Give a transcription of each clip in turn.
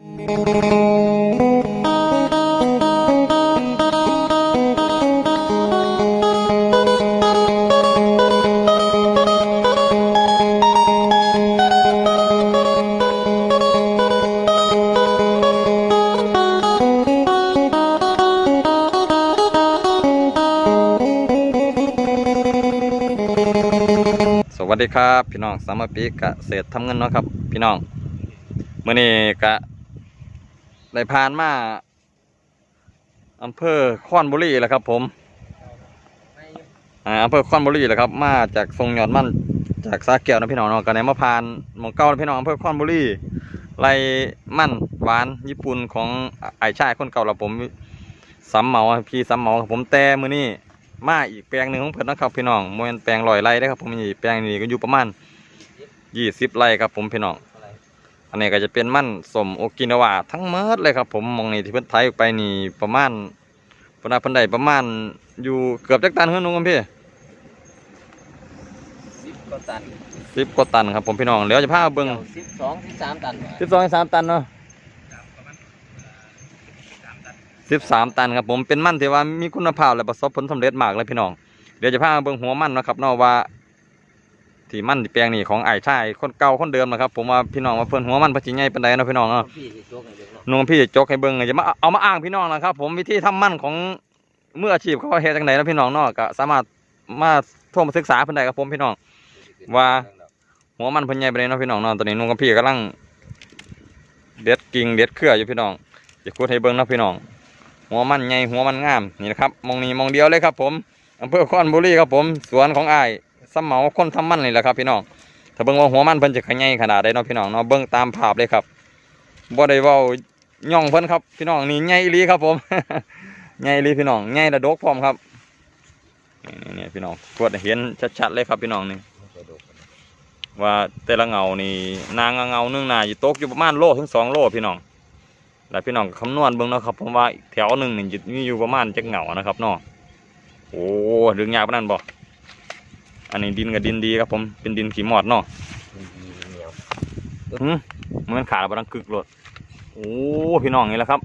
สวัสดีครับ พี่น้องสามปีกะเศษทำเงินเนาะครับ พี่น้องเมื่อนี้กะ ได้ผ่านมาอำเภอคอนบุรีแหล้วครับ ผมอ่าอำเภอคอนบุรีแหละครับ มาจากทรงยอดมั่นจากสาแก้วนะพี่น้องเนาะกันในมาผ่านหมองเก้านะพี่น้องอำเภอคอนบุรีไรมั่นหวานญี่ปุ่นของไอ้ชายคนเก่าละผมสำเหมาพี่สำเหมาผมแต่มือนี้มาอีกแปลงหนึ่งของเพิ่นนะครับพี่น้องมเมนแปลงลอยไรได้ครับผมนี่แปลงนี้ก็อยู่ประมาณยี่สิบไรครับผมพี่น้อง อันนี้ก็จะเป็นมันสมโอกินาวาทั้งหมดเลยครับผมมองนี่ที่เพิ่นไทยออกไปนี่ประมาณปนาเพิ่นได้ประมาณอยู่เกือบจักตันเฮือนนุ่งครับพี่สิบกว่าตันสิบกว่าตันครับผมพี่น้องเดี๋ยวจะพาเบิ่งสิบสองสิบสามตันสิบสองสามตันเนาะสิบสามตันครับผมเป็นมันที่ว่ามีคุณภาพและประสบผลสำเร็จมากเลยพี่น้องเดี๋ยวจะพาเบิ่งหัวมันเนาะครับเนาะว่า ที่มันที่แปลงนี่ของไอ้ชายคนเก่าคนเดิมนะครับ ผมว่าพี่น้องว่าเพิ่นหัวมันปัจจิใหญ่ปานใดเนาะพี่น้องเนาะพี่สิโชคให้เด็กเนาะนุ่งพี่จะจกให้เบิ่งจะมาเอามาอ้างพี่น้องนะครับ ผมวิธีทำมันของเมื่ออาชีพเขาเฮ็ดจังไดเนาะพี่น้องเนาะก็สามารถมาโทรมาศึกษาเพิ่นได้ครับผมพี่น้อง ว่าหัวมันเพิ่นใหญ่ปานใดเนาะพี่น้องเนาะตอนนี้นุ่งกับพี่กำลังเด็ดกิ่งเด็ดเครืออยู่พี่น้องจะคูดให้เบิ่งเนาะพี่น้อง หัวมันใหญ่หัวมันงามนี่นะครับมองนี้มองเดียวเลยครับ ผมอำเภอคอนบุรีครับผม สวนของอ้าย สำเหมาคนทำมันนี่แหละครับพี่น้องถ้าเบิ่งว่าหัวมันเพิ่นจะขยายขนาดใดเนาะพี่น้องเนาะเบิ่งตามภาพเลยครับบ่ได้ว้าย่องเพิ่นครับพี่น้องนี่ใหญ่ลีครับผมใหญ่ลีพี่น้องใหญ่ระดกพร้อมครับนี่นี่พี่น้องกวดเห็นชัดๆเลยครับพี่น้องนี่ว่าแต่ละเงานี่นางเงาหนึงนาอยู่ตกอยู่ประมาณโลถึงสองโลพี่น้องแล้วพี่น้องคำนวณเบิ่งเนาะครับผมว่าแถวหนึ่งนี่อยู่ประมาณจักเงานะครับเนาะโอ้ดึงยากปานนั้นบ่อั นนี้ดินกับดินดีครับผมเป็นดินขี้มอดเนาะเหนียวหึมันขาดบดังกึกโลดโอ้พี่น้องนี่แหละครับ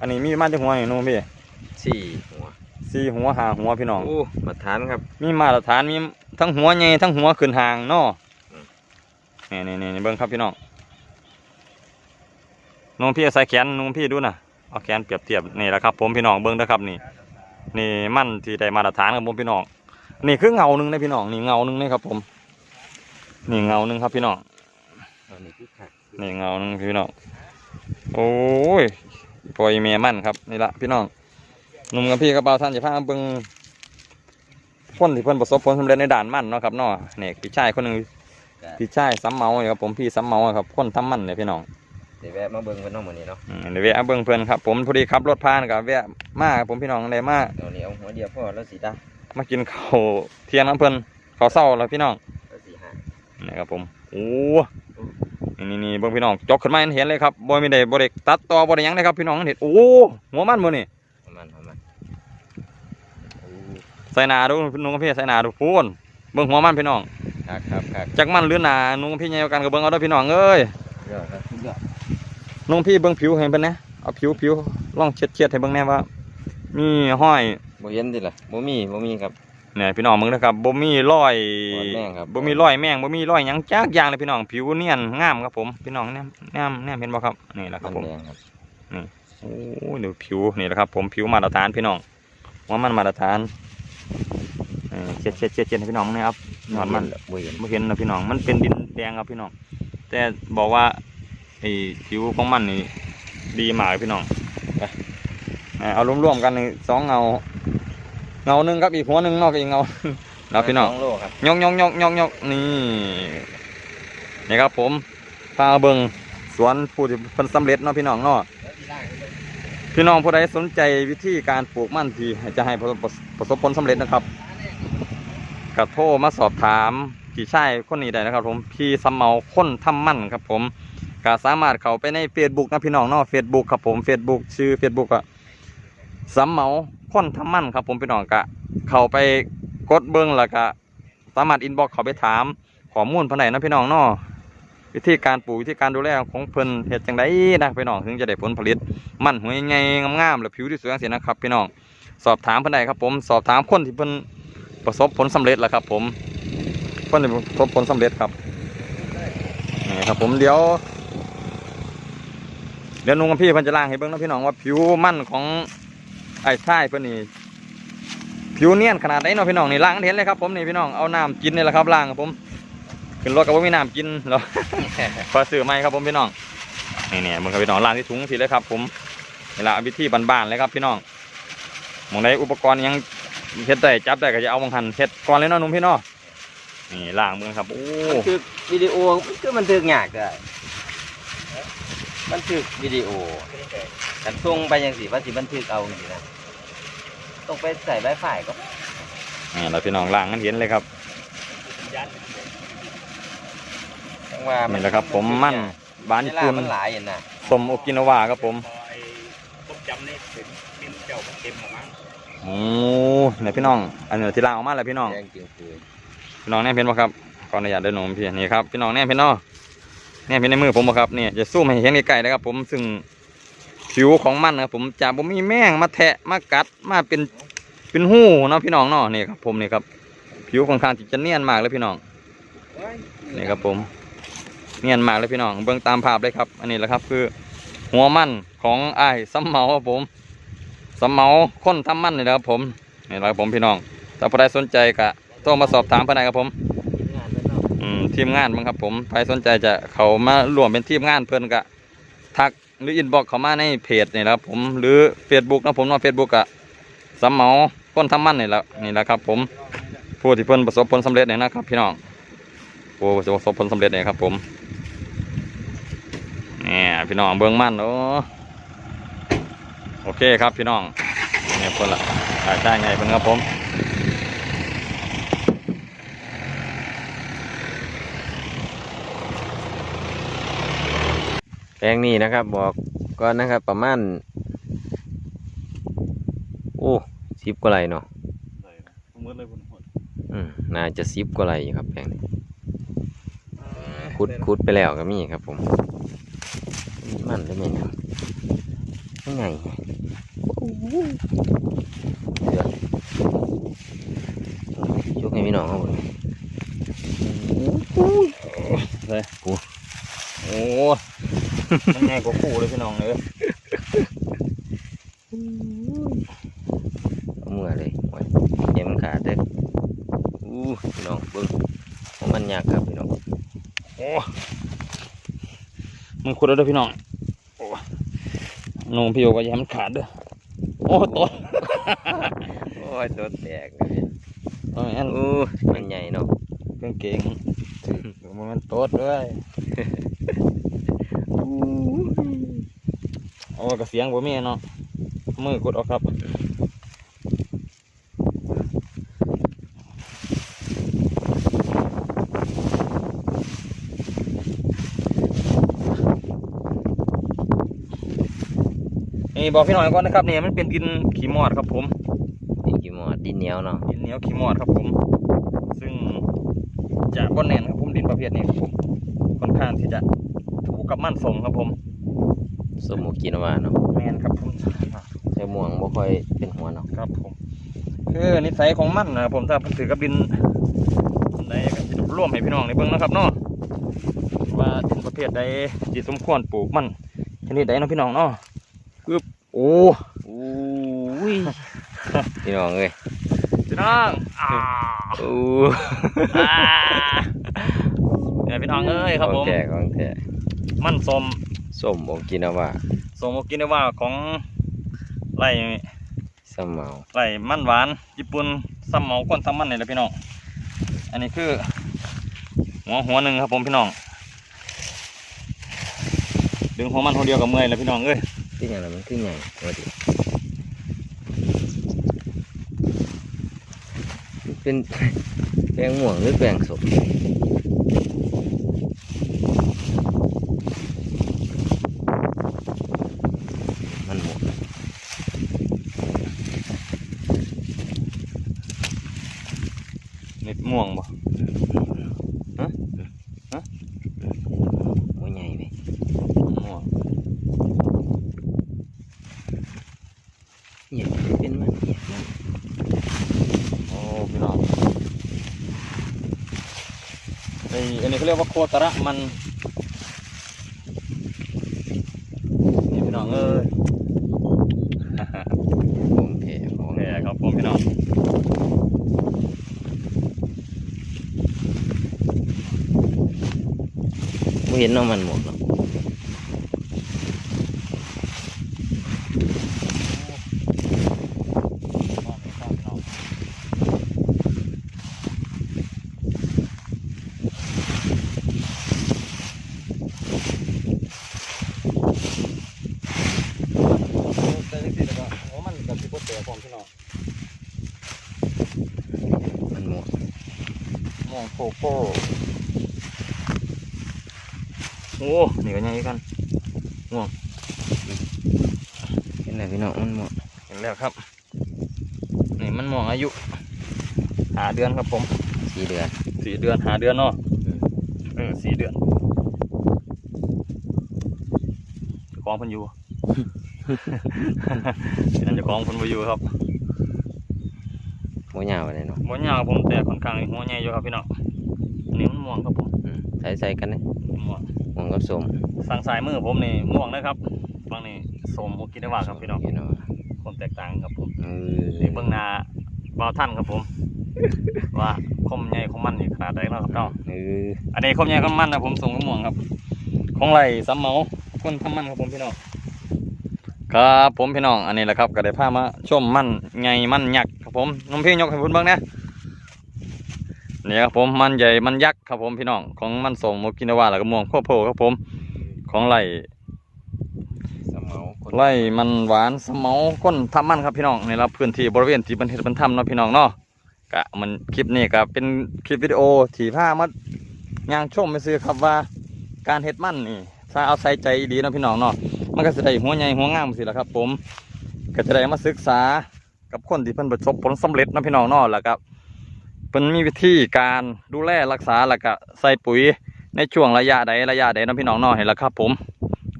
อันนี้มีมาจากหัวนี่นู่นพี่สี่หัวสี่หัวหาหัวพี่น้องโอ้มาทานครับ มีมาตรฐานมีทั้งหัวใหญ่ทั้งหัวขึ้นหางเนาะอืมนี่นี่นี่เบิ้งครับพี่น้องนุ่งพี่ใส่แขนนุ่งพี่ดูนะเอาแขนเปรียบเทียบนี่แหละครับ ผมพี่น้องเบิ้งนะครับนี่ นี่มันที่ได้มาตรฐานครับผมพี่น้อง นี่คือเงาหนึ่งนะพี่น้องนี่เงาหนึ่งนะครับผม นี่เงาหนึ่งครับพี่น้องอันนี้คือขัดนี่เงาหนึ่งพี่น้องโอ้ยปล่อยเมียมันครับนี่ละพี่น้องหนุ่มกับพี่กับเบาท่านจะพาเบิ้งคนที่เพิ่นประสบผลสำเร็จในด่านมันเนาะครับเนาะนี่พี่ชายคนหนึ่งพี่ชายซ้ำเมาเนี่ยครับผมพี่ซ้ำเมาครับคนทำมันเนี่ยพี่น้องเดี๋ยวแวะมาเบิ่งเพิ่นเน้องมื้อนี้เนาะอืมเดี๋ยวแวะเบิ้งเพื่อนครับผมพอดีขับรถผ่านกับแวะมาครับผมพี่น้องเลยมาเดี๋ยวนี้เอาหัวเดียวพอแล้วสีดา มากินข้าวเที่ยงน้ำเพิ่นข้าวเศร้าแล้วพี่น้องแล้วสีหานี่ครับผมโอ้นี่นี่เบิ้งพี่น้องจกขึ้นมาให้เห็นเลยครับบ่มีได้บ่ได้ตัดต่อบ่ได้หยังเลยครับพี่น้องเห็นโอ้หัวมันบ่นี่ประมาณประมาณโอ้ใส่หนาดูนุ่งกับพี่ใส่หนาดูพูนเบิ้งหัวมันพี่น้องครับครับครับจักมันหรือหนานุ่งกับพี่ใหญ่กว่ากันกับเบิ้งเอาเด้อพี่น้องเอ้ยยอดครับยอดนุ่งพี่เบิ้งผิวให้เพิ่นนะเอาผิวผิวลองเช็ดเช็ดให้เบิ้งแน่ว่ามีห้อย บ่เห็นดิล่ะบ่มีบ่มีครับ เนี่ยพี่น้องมึงนะครับบ่มีรอยรอยแมงครับ บ่มีรอยแมงบ่มีรอยหยังจักอย่างเลยพี่น้องผิวเนียนงามครับผมพี่น้องแนมแนมแนมเห็นบ่ครับนี่แหละครับผมแดงครับโอ้ยดูผิวนี่แหละครับ ผมผิวมาตรฐานพี่น้องว่ามันมาตรฐานเออเช็ดเช็ดเช็ดเช็ดให้พี่น้องนะครับนอนมันบ่เห็นไม่เห็นนะพี่น้องมันเป็นดินแดงครับพี่น้อง แต่บอกว่าไอ้ผิวของมันนี่ดีมากพี่น้องไปอ่าเอารวมๆกันนี่สองเงา เงาหนึ่งครับอีกหัวหนึ่งนอกจากอีกเงาเราพี่น้องสโลครับยกยกยกยกยกนี่นี่ครับผมพาเบิงสวนผู้ที่เพิ่นสำเร็จเนาะพี่น้องเนาะพี่น้องผู้ใดสนใจวิธีการปลูกมันที่จะให้ประสบประสบผลสำเร็จนะครับก็โทรมาสอบถามพี่ชายคนนี้ได้นะครับ ผมพี่สำเมาคนทำมันครับ ผมก็สามารถเข้าไปใน Facebook นะพี่น้องเนาะ Facebook ครับผม Facebook ชื่อ Facebook อะสำเมา คนทำมันครับผมพี่น้องก็เข้าไปกดเบิ้งแล้วก็สามารถอินบ็อกเข้าไปถามข้อมูลภายในนะพี่น้องเนาะวิธีการปลูกวิธีการดูแลของเพิ่นเฮ็ดจังไดนะพี่น้องถึงจะได้ผลผลิต มันหัวใหญ่งามๆและผิวที่สวยจังซี่นะครับ พี่น้องสอบถามเพิ่นได้ครับผมสอบถามคนที่เพิ่นประสบผลสำเร็จแล้วครับ ผมคนที่ประสบผลสำเร็จครับนี่ครับผมเดี๋ยวเดี๋ยวนุ่งกับพี่เพิ่นจะล้างให้เบิ่งนะพี่น้องว่าผิวมันของ ไอ้ชายเพิ่นนี่ผิวเนียนขนาดไหนเนาะพี่น้องนี่ล้างให้เห็นเลยครับผมนี่พี่น้องเอาน้ำกินนี่แหละครับล้างครับผมขึ้นรถก็บ่มีน้ำกินหรอกขอซื้อไหมครับผมพี่น้องนี่เนี่ยมึงครับพี่น้องล้างที่ถุงสิเลยครับ ผมนี่ละวิธีบ้านๆเลยครับพี่น้องหมองใดอุปกรณ์ยังเฮ็ดได้จับได้ก็จะเอาบางหันเฮ็ดก่อนเลยเนาะหนุ่มพี่น้องนี่ล้างมือครับโอ้บันทึกวิดีโอคือมันทึกยากได้บันทึกวิดีโอ กันส่งไปยังสิว่าสิบันทึกเอาอย่างนี้นะต้องไปใส่ใบฝ่ายก็นี่เราพี่น้องล้างกันเห็นเลยครับจังว่านี่แหละครับ ผมมันบานเวญี่ลาปุ่นมันหลายอย่างน่ะสมโอกินาวาครับผมผมจำนี่ถึงเป็นเจ้าของเต็มหรอมั้งโอ้เนี่ยพี่น้อง อันนี้ที่ล้างออกมาแล้วพี่น้อง แดงจริงคือพี่น้องแน่เห็นป่ะครับขออนุญาตเดินหนุ่มพี่นี่ครับพี่น้องแน่เห็นเนาะแน่เห็นในมือผมป่ะครับนี่จะซูมให้เห็นใกล้ๆนะครับ ผมซึ่ง ผิวของมันนะครับผมจะบ่มีแมงมาแทะมากัดมาเป็นเป็นหูเนาะพี่น้องเนาะนี่ครับผมนี่ครับ ผิวค่อนข้างจะเนียนมากเลยพี่น้องนี่ครับผม เนียนมากเลยพี่น้องเบื้องตามภาพเลยครับ อันนี้แหละครับคือ หัวมันของไอ้ายสำเมาครับผมสำเมาค้นทำมันนี่แหละครับผมนี่แหละครับผมพี่น้องถ้าใครสนใจก็โทรมาสอบถามเพื่อนครับผมทีมงานมั้งครับผมใครสนใจจะเขามาร่วมเป็นทีมงานเพื่อนก็ทัก หรืออินบ็อกเขามาในเพจนี่แหละครับผมหรือ Facebook นะผมเนาะเฟซบุ๊กอะสำเมาคนทำมันนี่แหละนี่แหละครับ ผมผู้ที่เพิ่นประสบผลสำเร็จเนี่ยนะครับ พี่น้องผู้ประสบผลสำเร็จเนี่ยครับ ผมเนี่ยพี่น้องเบื้องมันโอ้โอเคครับพี่น้องเนี่ยเพิ่นละได้ไงเพิ่นครับผม แปลงนี้นะครับ บอกก่อนนะครับ ประมาณโอ้สิบกว่าไรเนาะผมมืดเลยผมหดอืมน่าจะสิบกว่าไรอยู่ครับแปลงนี้คุดคุดไปแล้วก็มีครับ ผมมีมันได้ไหมครับยังไงเดี๋ยวยกให้พี่น้องเขาหมดโอ้ มันง่ายกว่าคู่เลยพี่น้องเลยเอามือเลยโอ้ยเดี๋ยวมันขาดเด้ออู้พี่น้องเบิ้งของมันยากครับพี่น้องโอ้มึงขุดแล้วเด้อพี่น้องโอ้นุ่มพี่โยก็อย่าให้มันขาดเด้อโอ้ตัวโอ้ยตัวแตกเลยตัวนี้อู้มันใหญ่เนาะกางเกงมันโตดเลย โอ้กระเสียงบ่มีเนาะมือกดออกครับนี่บอกพี่หน่อยก่อนนะครับเนี่ยมันเป็นดินขี้มอดครับผมดินกี่หมอดดินเหนียวเนาะดินเหนียวขี้มอดครับผม ซึ่งจะบ่แน่นครับผมดินประเภทนี้ครับผมค่อนข้างที่จะถู กกับมันสมครับผมสมหมูกินว่าเนาะแมนครับผมแต่ม่วงบ่ค่อยเป็นหัวเนาะครับผม คือนิสัยของมันนะครับผมถ้าถือกับดินใดก็จะร่วมให้พี่น้องในเบื้องนะครับเนาะว่าดินประเภทใดที่สมควรปลูกมันชนิดใดเนาะพี่น้องเนาะคือโอ้อู้ยพี่น้องเอ้ยพี่น้องอ่าอู้อ่าเนี่ยพี่น้องเอ้ยครับผมของแท้ของแท้ มันสมส้มโอกินาว่าสมโอกินาว่าของไร่สมเมาไร่มันหวานญี่ปุ่นซ้ำเหมาก้นซ้ำมันนี่แหละพี่น้องอันนี้คือหัวหัวหนึ่งครับผมพี่น้องดึงหัวมันหัวเดียวกับเมื่อยแล้วพี่น้องเอ้ยที่อย่างนั้นมันคือใหญ่ว่าดิมันเป็นแปลงม่วงหรือแปลงสมมันม่วง นี่ม่วงบ่ฮะฮะ อันนี้เขาเรียกว่าโคตระมันนี่พี่น้องเอ้ยผมแผลผมนี่ครับผมพี่น้องไม่เห็นเน้องมันหมดเนาะ แต่จริงๆแล้วก็โอ้มันกับที่โคตรเตะผมพี่น้อง มันหมด มอง โคโก้โอ้นี่ก็ยังอีกกันเห็นไหมพี่น้องมันหมดเห็นแล้วครับ นี่มันมองอายุหาเดือนครับผมสี่เดือนสี่เดือนหาเดือนเนาะอืมเออสี่เดือนเจะคล้าของเพันอยู่นั่นเจะคล้าของเพันบ่อยู่ครับหัวยาวเลยเนาะบ่ยาวผมแต่ค่อนข้างหัวใหญ่อยู่ครับพี่น้องอันนี้ มันม่วงครับผมอืมใส่ใส่กันเลยม่วงมองกับสมสั่งสายมือผมนี่ม่วงนะครับฟังนี่สมโอกินาวาครับพี่น้องพี่น้องคนแตกต่างครับผมเออนี่เบื้องหน้าบ่าวท่านครับผม ว่าคมใหญ่ของมันนี่ขนาดใดเนาะครับเนาะเอออันนี้คมใหญ่ของมันนะผมส่งกระหม่วงครับ ของไหลสำเมาคนทำมันครับผมพี่น้องครับผมพี่น้องอันนี้แหละครับก็ได้พามาชมมันใหญ่มันยักษ์ครับผมน้องพี่ยกให้พุ่นเบ้างนะ นี่ครับผมมันใหญ่มันยักษ์ครับผมพี่น้องของมันส่งโมกินาวาแล้วก็ม่วงโคโพครับผม ของไหลสมเอาคนไล่มันหวานสมอก้นทำมันครับพี่น้องนี่เราพื้นที่บริเวณที่บันเทศบันทำเนาะพี่น้องเนาะกะมันคลิปนี้ก็เป็นคลิปวิดีโอที่พามาย่างชมไปซื้อครับว่าการเฮ็ดมันนี่ ถ้าเอาใส่ใจดีเนาะพี่น้องเนาะมันก็จะได้หัวใหญ่หัวงามสิละครับ ผม ก็จะได้มาศึกษากับคนที่เพิ่นประสบผลสำเร็จเนาะพี่น้องเนาะแล้วก็ เพิ่นมีวิธีการดูแลรักษาแล้วก็ใส่ปุ๋ยในช่วงระยะใดระยะใดเนาะพี่น้องเนาะเห็นแล้วครับ ผม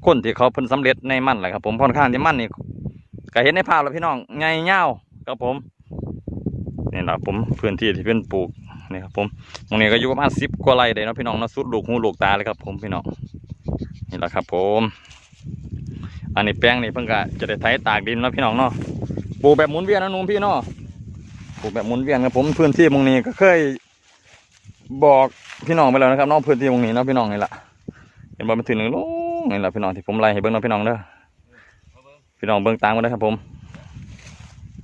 คนที่เขาเพิ่นสำเร็จในมั่นแหละครับ ผมค่อนข้างที่มั่นนี่ก็เห็นในภาพแล้วพี่น้องใหญ่เงาวครับผมนี่แหละผมพื้นที่ที่เพิ่นปลูกนี่ครับผมตรงนี้ก็อยู่ประมาณสิบกว่าไร่เลยนะพี่น้องนาะสุดลูกหูลูกตาเลยครับผมพี่น้องนี่แหละครับ ผม อันนี้แป้งนี่เพิ่งก็จะได้ไถตากดินเนาะพี่น้องเนาะปลูกแบบหมุนเวียนนะนุ่มพี่เนาะ ปลูกแบบหมุนเวียนครับผมพื้นที่ตรงนี้ก็เคยบอกพี่น้องไปแล้วนะครับนอกพื้นที่ตรงนี้นะพี่น้องนี่แหละเห็นบ่มันถึงหนึ่งลงนี่แหละพี่น้องที่ผมไล่ให้เบิ้งน้องพี่น้องเด้อพี่น้องเบิ้งตามกันนะครับผม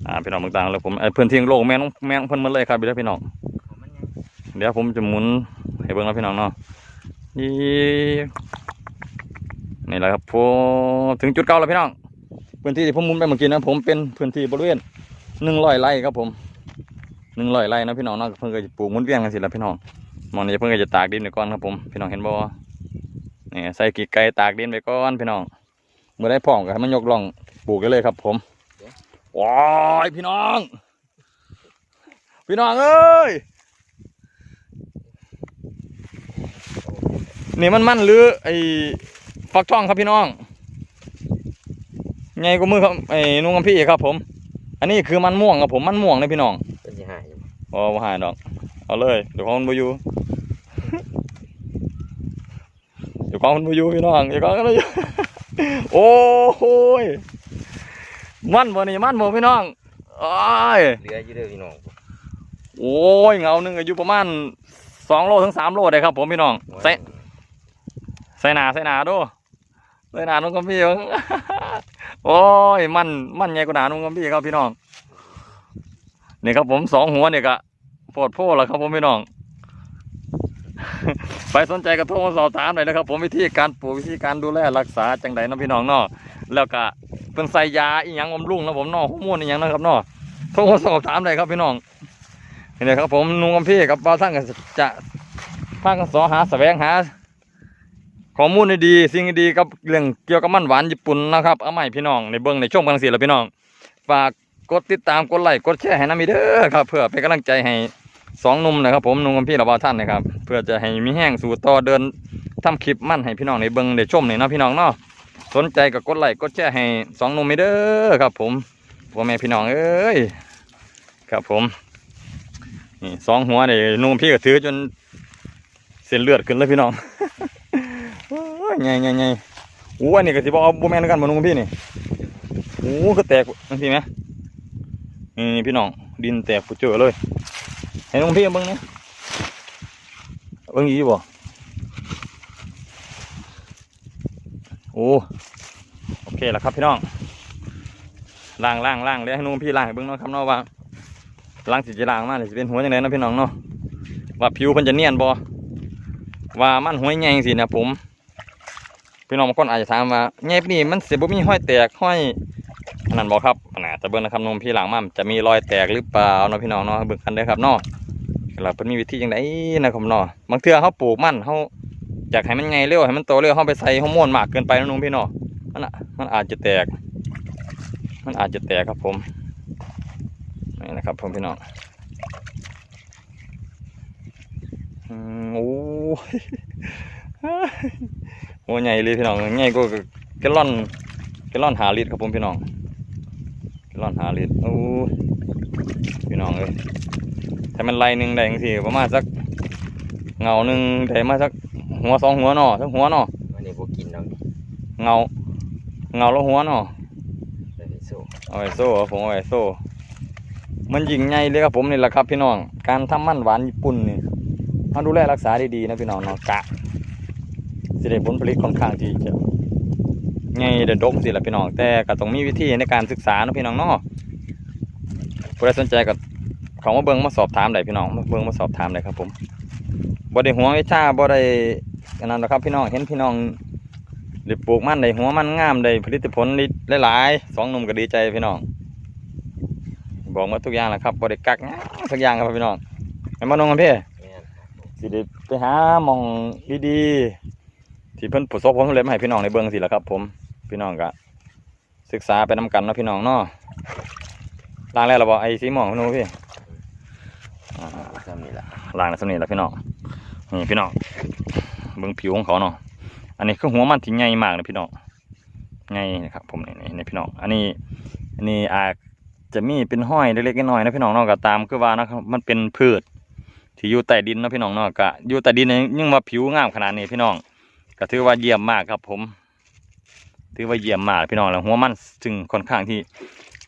อ่าพี่น้องเบิ้งตามแล้วผมไอ้พื้นที่โลกแม่งแม่งเพิ่นหมาเลยครับพี่เด้อพี่น้องเดี๋ยวผมจะหมุนให้เบิ้งแล้วพี่น้องเนาะนี่นี่แหละครับผมถึงจุดเก่าแล้วพี่น้องพื้นที่ที่ผมหมุนไปเมื่อกี้นะผมเป็นพื้นที่บริเวณหนึ่งร้อยไร่ครับผม หนึ่งร้อยไร่นะพี่น้องเนาะเพิ่นก็จะปลูกมุ้นเวียนกันสิละพี่น้องมองนี้เพิ่นก็จะตากดินไปก่อนครับผมพี่น้องเห็นบ่นี่ใส่กีไก่ตากดินไปก่อนพี่น้องเมื่อได้พ่องก็ให้มันยกล่องปลูกกันเลยครับผมว้ายพี่น้อง พี่น้องเอ้ยนี่มันมันหรือไอ้ฟักทองครับพี่น้องไงก็มือครับไอ้นุ่งกับพี่ครับผม อันนี้คือมันม่วงครับผมมันม่วงเลยพี่น้อง เป็นสิหายอยู่อ๋อบ่หายดอก เอาเลยเดี๋ยวของมันบ่อยู่เดี๋ยวของมันบ่อยู่พี่น้องเดี๋ยวของมันบ่อยู่โอ้โหยมันบ่นี่มันบ่พี่น้องอ้ายเหลืออยู่เด้อพี่น้องโอ้ยเงาหนึงอายุประมาณสองโลถึงสามโลได้ครับผมพี่น้องใส่ใส่หนาใส่หนาดูใส่หนานุ่งกับพี่เบิ่งโอ้ยมันมันใหญ่กว่าหนานุ่งกับพี่ครับพี่น้อง นี่ครับผมสองหัวเนี่ยก็โพดโพดแล้วครับผมพี่น้อง ไปสนใจก็โทรมาสอบถามหน่อยนะครับผมวิธีการปลูกวิธีการดูแลรักษาจังไดนะพี่น้องเนาะแล้วก็เป็นใส่ยาอีหยังบำรุงนะผมเนาะฮอร์โมนอีหยังนะครับเนาะโทรมาสอบถามเลยครับพี่น้องนี่เลยครับผมนุ่งกับพี่กับบ่าท่านก็จะพากันสอหาแสวงหาข้อมูลดีสิ่งดีกับเรื่องเกี่ยวกับมันหวานญี่ปุ่นนะครับเอาใหม่พี่น้องในเบิ้งในช่วงบางสีแล้วพี่น้องฝาก กดติดตามกดไลค์กดแชร์ให้น้ำมีเด้อครับ เพื่อเป็นกำลังใจให้สองนุ่มนะครับ ผมนุ่มกับพี่ระบาท่านนะครับ เพื่อจะให้มีแห้งสู่ต่อเดินทำคลิปมั่นให้พี่น้องในเบิงได้ชมนี่เนะพี่น้องเนาะสนใจก็กดไลค์กดแชร์ให้สองนุ่มม่เด้อครับ ผมพ่อแม่พี่น้องเอ้ยครับผมนี่สองหัวนี่หนุ่มพี่ก็ถือจนเส้นเลือดขึ้นเลยพี่น้องโอ้ยไงไงไงโอ้อันนี้ก็สิบอกเอาบ่แมนกันบ่นุ่งพี่นี่โอ้ก็แตกจังซี่ไหม นี่พี่น้องดินแตกผู้เจอเลยให้นุ่งพี่เบิ่งนี่เบิ่งอีกบ่โอ้โอเคแล้วครับพี่น้องล้างล้างล้างเดี๋ยวให้นุ่งพี่ล้างให้เบิ่งเนาะครับเนาะว่าล้างสิจะล้างมานี่สิเป็นหัวจังไดเนะพี่น้องเนาะว่าผิวเพิ่นจะเนียนบ่ว่ามันห้อยใหญ่สินะผมพี่น้องบางคนอาจจะถามว่าใหญ่ปนนี่มันเสิบ่มีห้อยแตกห้อย อันนั้นบ่ครับอันน่ะจะเบิ่งนะครับนมพี่หลังมันจะมีรอยแตกหรือเปล่าเนาะพี่น้องเนาะเบิ่งกันเด้อครับเนาะแล้วเพิ่นมีวิธีจังไดนะครับเนาะบางเทื่อเฮาปลูกมันเฮาอยากให้มันใหญ่เร็วให้มันโตเร็วเฮาไปใส่ฮอร์โมนมากเกินไปนะน้องพี่เนาะมันอะมันอาจจะแตก มันอาจจะแตกครับผมนี่นะครับผมพี่น้องอืมโอ้โอ้ใหญ่เลยพี่น้องใหญ่กว่าแกลลอนแกลลอนหาลิตรครับผมพี่น้อง แกลลอนหาลิตรโอ้ยพี่น้องเอ้ยถ้ามันไล่หนึ่งได้จังซี่ประมาณสักเงาหนึ่งได้มาสักหัวสองหัวเนาะสักหัวเนาะวันนี้พวกกินน้ำนี่เงาเงาแล้วหัวเนาะได้ไปสู้เอาไว้โซ่ครับผมเอาไว้โซ่ มันยิงใหญ่เลยครับผมนี่แหละครับพี่น้อง การทำมันหวานญี่ปุ่นนี่มาดูแลรักษาดีๆนะพี่น้องเนาะกะสิได้ผลผลิตค่อนข้างที่จะ ใหญ่เด็ดดกสิละพี่น้องแต่ก็ต้องมีวิธีในการศึกษาเนาะพี่น้องเนาะผู้ใดสนใจก็เขามาเบิ่งมาสอบถามได้พี่น้องมาเบิ่งมาสอบถามได้ครับผมบ่ได้หัววิชาบ่ได้อันนั้นหรอกครับพี่น้องเห็นพี่น้องได้ปลูกมันได้หัวมันงามได้ผลิตผลได้หลายๆสองหนุ่มก็ดีใจพี่น้อง บอกหมาทุกอย่างแหละครับบริกักหยังทุกอย่างครับพี่น้องไอ้มานงกันพี่แม่นครับผมสิได้ไปหาหมองดีๆที่เพิ่นประสบความสำเร็จมาให้พี่น้องในเบิ่งสิละครับผม พี่น้องก็ศึกษาไปนํกันเนาะพี่น้องเนาะล้างแล้วเราบอกไอ้สีหมองพี่น้พี่อ่าซ้ำนี่ละล้างในสำนีแล้วพี่น้องนี่พี่น้องเบิ่งผิวของเขาเนาะอันนี้คือหัวมันที่ใหญ่มากนะพี่น้องใหญ่นะครับ ผมนี่นี่นี่พี่น้องอันนี้อันนี้อาจจะมีเป็นห้อยเล็กๆน้อยๆนะพี่น้องเนาะก็ตามคือว่านะครับมันเป็นพืชที่อยู่ใต้ดินนะพี่น้องเนาะก็อยู่ใต้ดินเนี่ยยังว่าผิวงามขนาดนี้พี่น้องก็ถือว่าเยี่ยมมากครับผม ถือว่าเยี่ยมมากพี่น้องแล้วหัวมันจึงค่อนข้างที่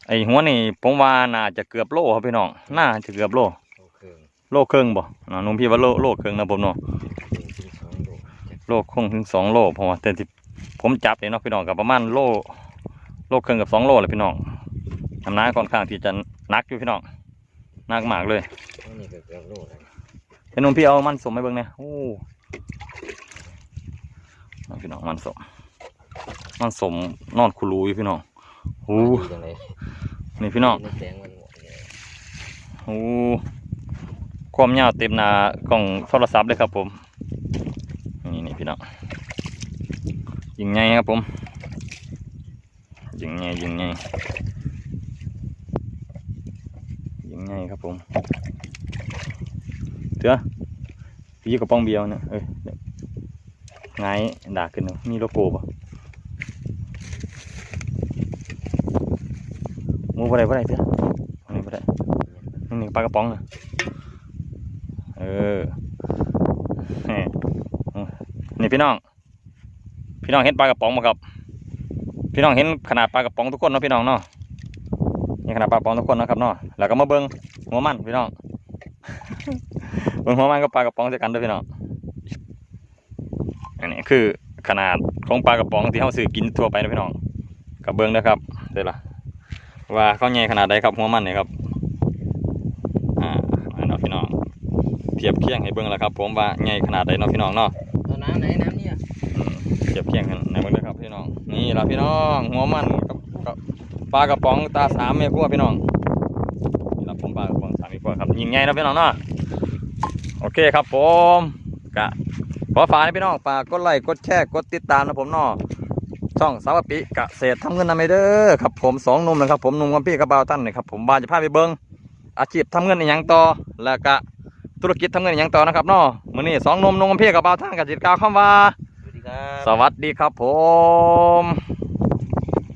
ไอหัวนี่ผมว่าน่าจะเกือบโลครับพี่น้องน่าจะเกือบโลโอเครื่องโลครึ่งบ่เนาะนุ่มพี่ว่าโลโลครึ่งนะผมเนาะถึงถึงสองโลจากโลคงถึงสองโลเพราะว่าแต่ที่ผมจับเนี่ยเนาะพี่น้องกับประมาณโลโลครึ่งกับสองโลเลยพี่น้องน้ำหนักค่อนข้างที่จะหนักอยู่พี่น้องหนักมากเลยอันนี้ก็เกือบโลแล้วเห็นนุ่มพี่เอามันสมไปเบิ่งเนี่ยโอ้เอาพี่น้องมันสม มันสมนอนคูรูอยู่พี่น้องโอ้ดีจังเลยนี่พี่น้องในแสงมันหมดเลยโอ้ความยาวเต็มหน้ากล้องโทรศัพท์เลยครับผม นี่นี่พี่น้องยิงไงครับผมยิงไงยิงไงยิงไงครับผมเถื่อพี่กระป๋องเบียวเนี่ยเอ้ยเดี๋ยวไงายด่าขึ้นเนอะมีโลโก้ปะ บ่ได้บ่ได้เถื่ออันนี้บ่ได้นี่นี่ปลากระป๋องนะเออนี่นี่พี่น้อง พี่น้องเห็นปลากระป๋องไหมครับ พี่น้องเห็นขนาดปลากระป๋องทุกคนเนาะพี่น้องเนาะนี่ขนาดปลากระป๋องทุกคนนะครับเนาะแล้วก็มาเบิ้งหัวมันพี่น้องเบิ้งหัวมันกับปลากระป๋องเจอกันด้วยพี่น้องอันนี้คือขนาดของปลากระป๋องที่เขาซื้อกินทั่วไปนะพี่น้องกับเบิ้งนะครับเดี๋ยวละ ว่าเขาใหญ่ขนาดใดครับหัวมันเนี่ยครับอ่าอันเนาะพี่น้องเทียบเคียงให้เบิ่งแล้วครับ ผมว่าใหญ่ขนาดใดเนาะพี่น้องเนาะตอนน้ำไหนน้ำเนี่ยอืมเทียบเคียงกันในเบิ่งเด้อครับพี่น้องนี่ล่ะพี่น้องหัวมันกับกับปลากระป๋องตาสามแม่พวกพี่น้องนี่ล่ะผมปลากระป๋องสามแม่พวกครับยิงใหญ่เนาะพี่น้องเนาะโอเคครับผมกะขอฝากให้พี่น้องฝากกดไลค์กดแชร์กดติดตามนะผมเนาะ ช่องสาวปิกะเศษทำเงินนำไปเด้อครับผมสองหนุ่มนะครับผมหนุ่มกับพี่กับบ่าวตั้นนะครับผมบ้านจะพาไปเบิ่งอาชีพทำเงินอีหยังต่อแล้วก็ธุรกิจทำเงินอีหยังต่อนะครับเนาะมื้อนี้สองหนมนงอำเภอกับบ่าวท่านกับจิตกล่าวคำว่าสวัสดีครับสวัสดีครับผม